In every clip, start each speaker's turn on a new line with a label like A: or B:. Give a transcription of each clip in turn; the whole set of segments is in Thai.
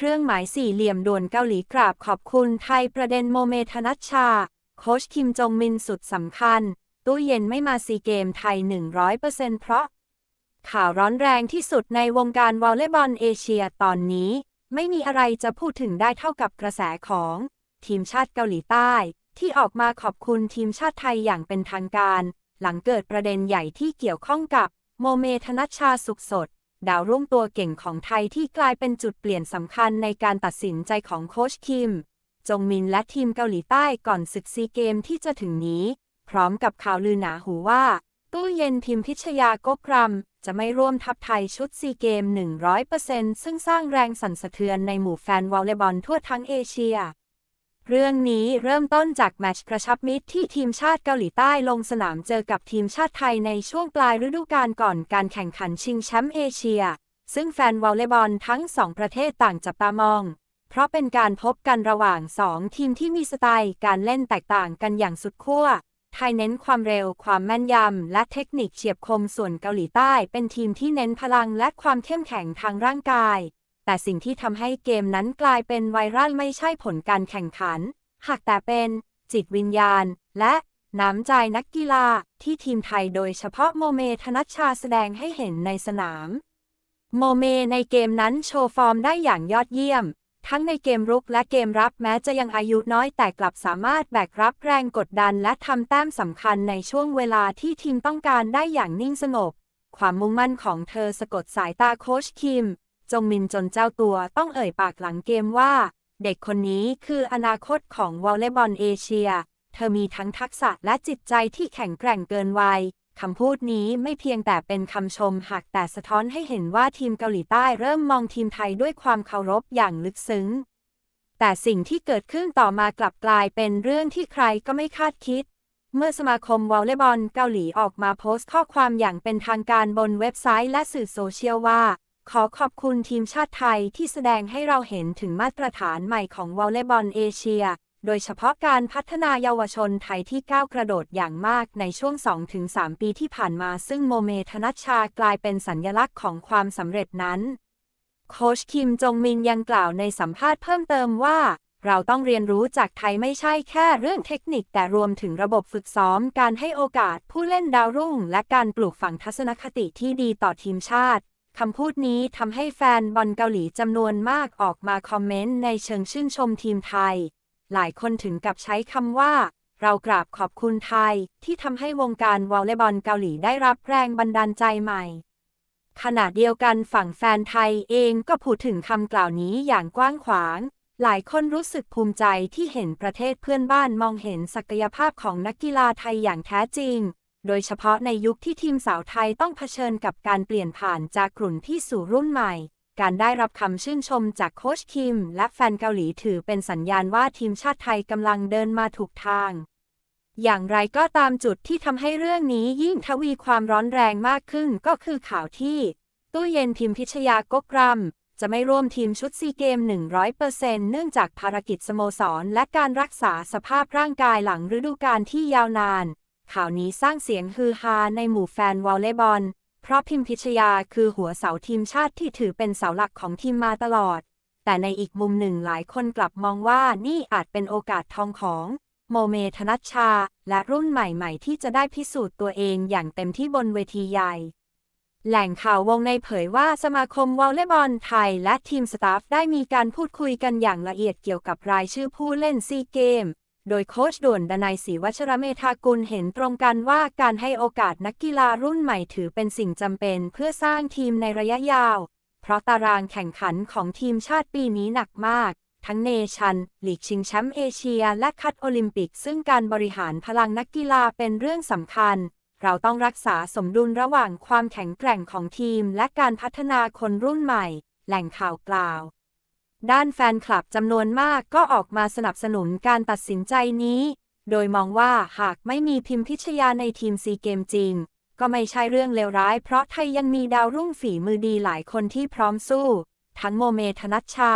A: เครื่องหมายสี่เหลี่ยมด่วนเกาหลีกราบขอบคุณไทยประเด็นโมเมธนัชชา โค้ชคิมจงมินสุดสำคัญ ตู้เย็นไม่มาซีเกมไทย 100%เพราะ ข่าวร้อนแรงที่สุดในวงการวอลเลย์บอลเอเชียตอนนี้ ไม่มีอะไรจะพูดถึงได้เท่ากับกระแสของ ทีมชาติเกาหลีใต้ ที่ออกมาขอบคุณทีมชาติไทยอย่างเป็นทางการ หลังเกิดประเด็นใหญ่ที่เกี่ยวข้องกับโมเมธนัชชาสุขสด ดาวรุ่งตัวเก่งของไทยที่กลายเป็นจุดเปลี่ยนสำคัญในการตัดสินใจของโค้ชคิม จงมินและทีมเกาหลีใต้ก่อนศึกซีเกมที่จะถึงนี้ พร้อมกับข่าวลือหนาหูว่า ตู้เย็นพิมพิชยากกรำจะไม่ร่วมทัพไทยชุดซีเกม 100%ซึ่งสร้างแรงสั่นสะเทือนในหมู่แฟนวอลเลย์บอลทั่วทั้งเอเชีย เรื่องนี้เริ่มต้นจากแมตช์กระชับมิตรที่ทีมชาติเกาหลีใต้ลงสนามเจอกับทีมชาติไทยในช่วงปลายฤดูกาลก่อนการแข่งขันชิงแชมป์เอเชีย ซึ่งแฟนวอลเลย์บอลทั้งสองประเทศต่างจับตามอง เพราะเป็นการพบกันระหว่างสองทีมที่มีสไตล์การเล่นแตกต่างกันอย่างสุดขั้ว ไทยเน้นความเร็วความแม่นยำ และเทคนิคเฉียบคมส่วนเกาหลีใต้ เป็นทีมที่เน้นพลังและความเข้มแข็งทางร่างกาย แต่สิ่งที่ทำให้เกมนั้นกลายเป็นไวรัลไม่ใช่ผลการแข่งขัน หากแต่เป็นจิตวิญญาณ และน้ำใจนักกีฬาที่ทีมไทยโดยเฉพาะโมเมธนัชชาแสดงให้เห็นในสนาม โมเมในเกมนั้นโชว์ฟอร์มได้อย่างยอดเยี่ยม ทั้งในเกมรุกและเกมรับแม้จะยังอายุน้อยแต่กลับสามารถแบกรับแรงกดดันและทำแต้มสำคัญในช่วงเวลาที่ทีมต้องการได้อย่างนิ่งสงบ ความมุ่งมั่นของเธอสะกดสายตาโคชคิม จงมินจนเจ้าตัวต้องเอ่ยปากหลังเกมว่า เด็กคนนี้คืออนาคตของวอลเลย์บอลเอเชีย เธอมีทั้งทักษะและจิตใจที่แข็งแกร่งเกินวัยคำพูดนี้ไม่เพียงแต่เป็นคำชมหากแต่สะท้อนให้เห็นว่าทีมเกาหลีใต้เริ่มมองทีมไทยด้วยความเคารพอย่างลึกซึ้ง แต่สิ่งที่เกิดขึ้นต่อมากลับกลายเป็นเรื่องที่ใครก็ไม่คาดคิด เมื่อสมาคมวอลเลย์บอลเกาหลีออกมาโพสต์ข้อความอย่างเป็นทางการบนเว็บไซต์และสื่อโซเชียลว่า ขอขอบคุณทีมชาติไทยที่แสดงให้เราเห็นถึงมาตรฐานใหม่ของวอลเลย์บอลเอเชีย โดยเฉพาะการพัฒนาเยาวชนไทยที่ก้าวกระโดดอย่างมากในช่วง 2-3 ปีที่ผ่านมาซึ่งโมเมธนัชชากลายเป็นสัญญลักษณ์ของความสำเร็จนั้น โค้ชคิมจงมินยังกล่าวในสัมภาษณ์เพิ่มเติมว่า เราต้องเรียนรู้จากไทยไม่ใช่แค่เรื่องเทคนิคแต่รวมถึงระบบฝึกซ้อม การให้โอกาสผู้เล่นดาวรุ่ง และการปลูกฝังทัศนคติที่ดีต่อทีมชาติ คำพูดนี้ทำให้แฟนบอลเกาหลีจำนวนมากออกมาคอมเมนต์ในเชิงชื่นชมทีมไทย หลายคนถึงกับใช้คำว่า เรากราบขอบคุณไทย ที่ทำให้วงการวอลเลย์บอลเกาหลีได้รับแรงบันดาลใจใหม่ ขณะเดียวกันฝั่งแฟนไทยเองก็พูดถึงคำกล่าวนี้อย่างกว้างขวาง หลายคนรู้สึกภูมิใจที่เห็นประเทศเพื่อนบ้านมองเห็นศักยภาพของนักกีฬาไทยอย่างแท้จริง โดยเฉพาะในยุคที่ทีมสาวไทยต้องเผชิญกับการเปลี่ยนผ่านจากกลุ่นที่สู่รุ่นใหม่ การได้รับคำชื่นชมจากโค้ชคิม และแฟนเกาหลีถือเป็นสัญญาณว่าทีมชาติไทยกำลังเดินมาถูกทาง อย่างไรก็ตามจุดที่ทำให้เรื่องนี้ยิ่งทวีความร้อนแรงมากขึ้นก็คือข่าวที่ ตู้เย็นพิมพิชยากกรำจะไม่ร่วมทีมชุดซีเกม 100%เนื่องจากภารกิจสโมสร และการรักษาสภาพร่างกายหลังฤดูกาลที่ยาวนาน ข่าวนี้สร้างเสียงฮือฮาในหมู่แฟนวอลเลย์บอล เพราะพิมพิชยาคือหัวเสาทีมชาติที่ถือเป็นเสาหลักของทีมมาตลอด แต่ในอีกมุมหนึ่งหลายคนกลับมองว่านี่อาจเป็นโอกาสทองของ โมเมธนัชชา และรุ่นใหม่ๆ ที่จะได้พิสูจน์ตัวเองอย่างเต็มที่บนเวทีใหญ่ แหล่งข่าววงในเผยว่าสมาคมวอลเลย์บอลไทย และทีมสตาฟได้มีการพูดคุยกันอย่างละเอียดเกี่ยวกับรายชื่อผู้เล่นซีเกม โดยโค้ชด่วนดนัยศรีวัชรเมธากุลเห็นตรงกันว่าการให้โอกาสนักกีฬารุ่นใหม่ถือเป็นสิ่งจำเป็นเพื่อสร้างทีมในระยะยาว เพราะตารางแข่งขันของทีมชาติปีนี้หนักมาก ทั้งเนชันลีกชิงแชมป์เอเชีย และคัดโอลิมปิก ซึ่งการบริหารพลังนักกีฬาเป็นเรื่องสำคัญ เราต้องรักษาสมดุลระหว่างความแข็งแกร่งของทีม และการพัฒนาคนรุ่นใหม่ แหล่งข่าวกล่าว ด้านแฟนคลับจำนวนมากก็ออกมาสนับสนุนการตัดสินใจนี้ โดยมองว่าหากไม่มีพิมพิชยาในทีมซีเกมจริง ก็ไม่ใช่เรื่องเลวร้าย เพราะไทยยังมีดาวรุ่งฝีมือดีหลายคนที่พร้อมสู้ ทั้งโมเมธนัชชา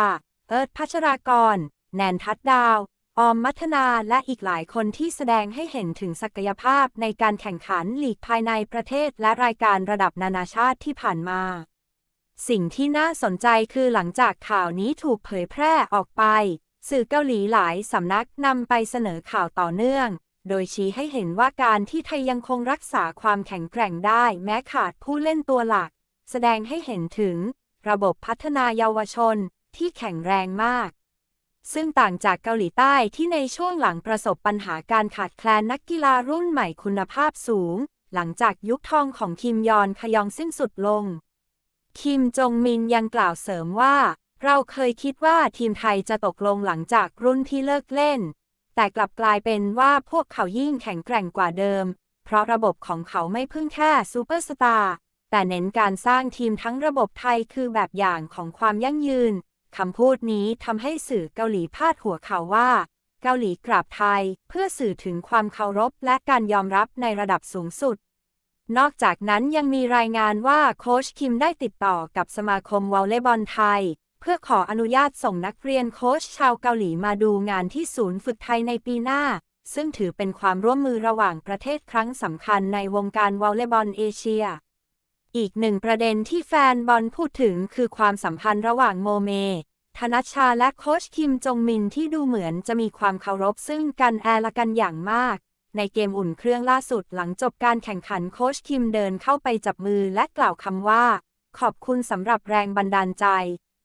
A: เอิร์ธพัชรากร แนนทัดดาว ออมมัทนาและอีกหลายคนที่แสดงให้เห็นถึงศักยภาพในการแข่งขันลีกภายในประเทศและรายการระดับนานาชาติที่ผ่านมา สิ่งที่น่าสนใจคือหลังจากข่าวนี้ถูกเผยแพร่ออกไป สื่อเกาหลีหลายสำนักนำไปเสนอข่าวต่อเนื่อง โดยชี้ให้เห็นว่าการที่ไทยยังคงรักษาความแข็งแกร่งได้แม้ขาดผู้เล่นตัวหลัก แสดงให้เห็นถึง ระบบพัฒนาเยาวชนที่แข็งแรงมาก ซึ่งต่างจากเกาหลีใต้ที่ในช่วงหลังประสบปัญหาการขาดแคลนนักกีฬารุ่นใหม่คุณภาพสูง หลังจากยุคทองของคิมยอนขยองสิ้นสุดลง คิมจงมินยังกล่าวเสริมว่า เราเคยคิดว่าทีมไทยจะตกลงหลังจากรุ่นที่เลิกเล่น แต่กลับกลายเป็นว่าพวกเขายิ่งแข็งแกร่งกว่าเดิม เพราะระบบของเขาไม่พึ่งแค่ซูเปอร์สตาร์แต่เน้นการสร้างทีมทั้งระบบไทยคือแบบอย่างของความยั่งยืนคำพูดนี้ทำให้สื่อเกาหลีพาดหัวข่าวว่า เกาหลีกราบไทย เพื่อสื่อถึงความเคารพและการยอมรับในระดับสูงสุด นอกจากนั้นยังมีรายงานว่าโค้ชคิมได้ติดต่อกับสมาคมวอลเลย์บอลไทย เพื่อขออนุญาตส่งนักเรียนโค้ชชาวเกาหลีมาดูงานที่ศูนย์ฝึกไทยในปีหน้า ซึ่งถือเป็นความร่วมมือระหว่างประเทศครั้งสำคัญในวงการวอลเลย์บอลเอเชีย อีกหนึ่งประเด็นที่แฟนบอลพูดถึงคือความสัมพันธ์ระหว่างโมเม ธนชชาและโค้ชคิมจงมินที่ดูเหมือนจะมีความเคารพซึ่งกันแอละกันอย่างมาก ในเกมอุ่นเครื่องล่าสุดหลังจบการแข่งขันโค้ชคิมเดินเข้าไปจับมือและกล่าวคำว่า ขอบคุณสำหรับแรงบันดาลใจ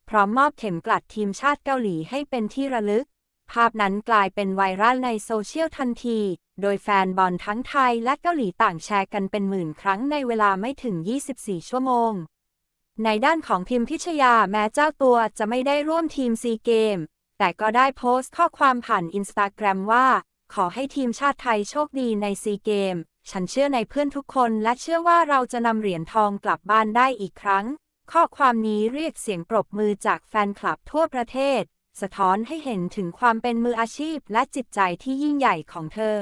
A: พร้อมมอบเข็มกลัดทีมชาติเกาหลีให้เป็นที่ระลึก ภาพนั้นกลายเป็นไวรัลในโซเชียลทันที โดยแฟนบอลทั้งไทยและเกาหลีต่างแชร์กันเป็นหมื่นครั้งในเวลาไม่ถึง 24 ชั่วโมง ในด้านของพิมพิชยาแม้เจ้าตัวจะไม่ได้ร่วมทีมซีเกม แต่ก็ได้โพสต์ข้อความผ่านอินสตาแกรมว่า ขอให้ทีมชาติไทยโชคดีในซีเกม ฉันเชื่อในเพื่อนทุกคนและเชื่อว่าเราจะนำเหรียญทองกลับบ้านได้อีกครั้ง ข้อความนี้เรียกเสียงปรบมือจากแฟนคลับทั่วประเทศ สะท้อนให้เห็นถึงความเป็นมืออาชีพและจิตใจที่ยิ่งใหญ่ของเธอ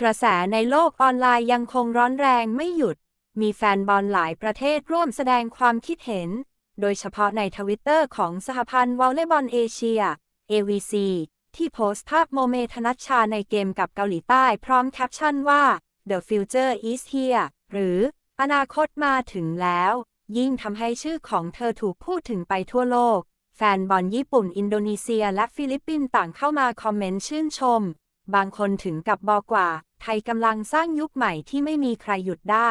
A: กระแสในโลกออนไลน์ยังคงร้อนแรงไม่หยุด มีแฟนบอลหลายประเทศร่วมแสดงความคิดเห็น โดยเฉพาะในทวิตเตอร์ของสหพันธ์วอลเลย์บอลเอเชีย AVC ที่โพสต์ภาพโมเมธนัชชาในเกมกับเกาหลีใต้พร้อมแคปชั่นว่า The future is here หรือ อนาคตมาถึงแล้ว ยิ่งทำให้ชื่อของเธอถูกพูดถึงไปทั่วโลก แฟนบอลญี่ปุ่นอินโดนีเซียและฟิลิปปินส์ต่างเข้ามาคอมเมนต์ชื่นชม บางคนถึงกับบอกว่า ไทยกำลังสร้างยุคใหม่ที่ไม่มีใครหยุดได้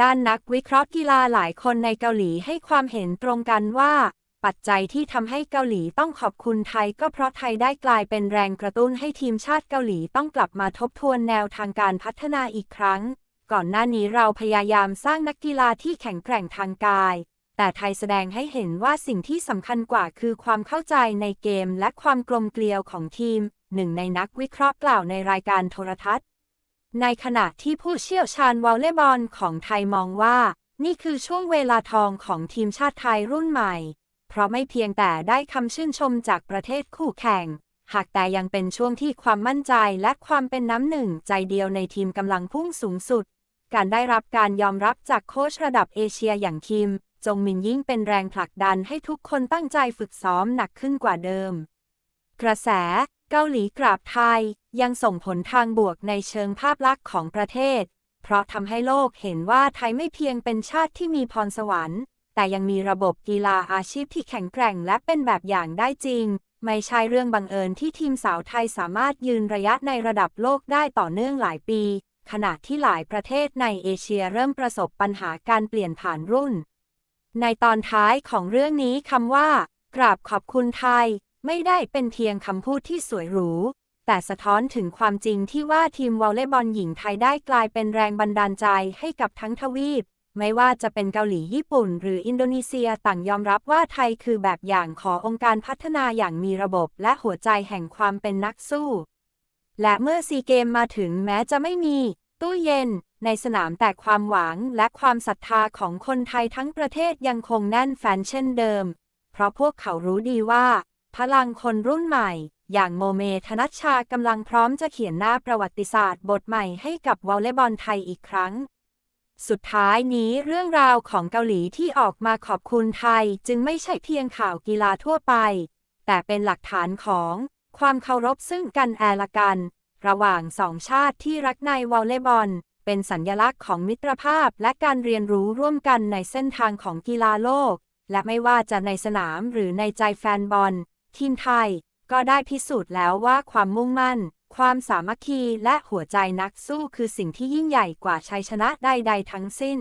A: ด้านนักวิเคราะห์กีฬาหลายคนในเกาหลีให้ความเห็นตรงกันว่า ปัจจัยที่ทำให้เกาหลีต้องขอบคุณไทยก็เพราะไทยได้กลายเป็นแรงกระตุ้นให้ทีมชาติเกาหลีต้องกลับมาทบทวนแนวทางการพัฒนาอีกครั้ง ก่อนหน้านี้เราพยายามสร้างนักกีฬาที่แข็งแกร่งทางกาย แต่ไทยแสดงให้เห็นว่าสิ่งที่สำคัญกว่าคือความเข้าใจในเกมและความกลมเกลียวของทีม หนึ่งในนักวิเคราะห์กล่าวในรายการโทรทัศน์ ในขณะที่ผู้เชี่ยวชาญวอลเลย์บอลของไทยมองว่า นี่คือช่วงเวลาทองของทีมชาติไทยรุ่นใหม่ เพราะไม่เพียงแต่ได้คำชื่นชมจากประเทศคู่แข่ง หากแต่ยังเป็นช่วงที่ความมั่นใจและความเป็นน้ำหนึ่งใจเดียวในทีมกำลังพุ่งสูงสุด การได้รับการยอมรับจากโค้ชระดับเอเชียอย่างคิม จงมินยิ่งเป็นแรงผลักดันให้ทุกคนตั้งใจฝึกซ้อมหนักขึ้นกว่าเดิม กระแสเกาหลีกราบไทยยังส่งผลทางบวกในเชิงภาพลักษณ์ของประเทศ เพราะทำให้โลกเห็นว่าไทยไม่เพียงเป็นชาติที่มีพรสวรรค์ แต่ยังมีระบบกีฬาอาชีพที่แข็งแกร่งและเป็นแบบอย่างได้จริง ไม่ใช่เรื่องบังเอิญที่ทีมสาวไทยสามารถยืนระยะในระดับโลกได้ต่อเนื่องหลายปี ขณะที่หลายประเทศในเอเชียเริ่มประสบปัญหาการเปลี่ยนผ่านรุ่น ในตอนท้ายของเรื่องนี้คำว่า กราบขอบคุณไทย ไม่ได้เป็นเพียงคำพูดที่สวยหรูแต่สะท้อนถึงความจริงที่ว่าทีมวอลเลย์บอลหญิงไทยได้กลายเป็นแรงบันดาลใจให้กับทั้งทวีป ไม่ว่าจะเป็นเกาหลีญี่ปุ่น หรืออินโดนีเซียต่างยอมรับว่าไทยคือแบบอย่างขององค์การพัฒนาอย่างมีระบบและหัวใจแห่งความเป็นนักสู้ และเมื่อซีเกมมาถึงแม้จะไม่มี ตู้เย็น ในสนามแต่ความหวังและความศรัทธาของคนไทยทั้งประเทศยังคงแน่นแฟนเช่นเดิม เพราะพวกเขารู้ดีว่า พลังคนรุ่นใหม่ อย่างโมเมธนัชชากำลังพร้อมจะเขียนหน้าประวัติศาสตร์ บทใหม่ให้กับวอลเลย์บอลไทยอีกครั้ง สุดท้ายนี้เรื่องราวของเกาหลีที่ออกมาขอบคุณไทยจึงไม่ใช่เพียงข่าวกีฬาทั่วไป แต่เป็นหลักฐานของความเคารพซึ่งกันแอละกัน ระหว่างสองชาติที่รักในวอลเลย์บอล เป็นสัญญลักษณ์ของมิตรภาพและการเรียนรู้ร่วมกันในเส้นทางของกีฬาโลก และไม่ว่าจะในสนามหรือในใจแฟนบอล ทีมไทย ก็ได้พิสูจน์แล้วว่าความมุ่งมั่น ความสามัคคีและหัวใจนักสู้คือสิ่งที่ยิ่งใหญ่กว่าชัยชนะใดๆทั้งสิ้น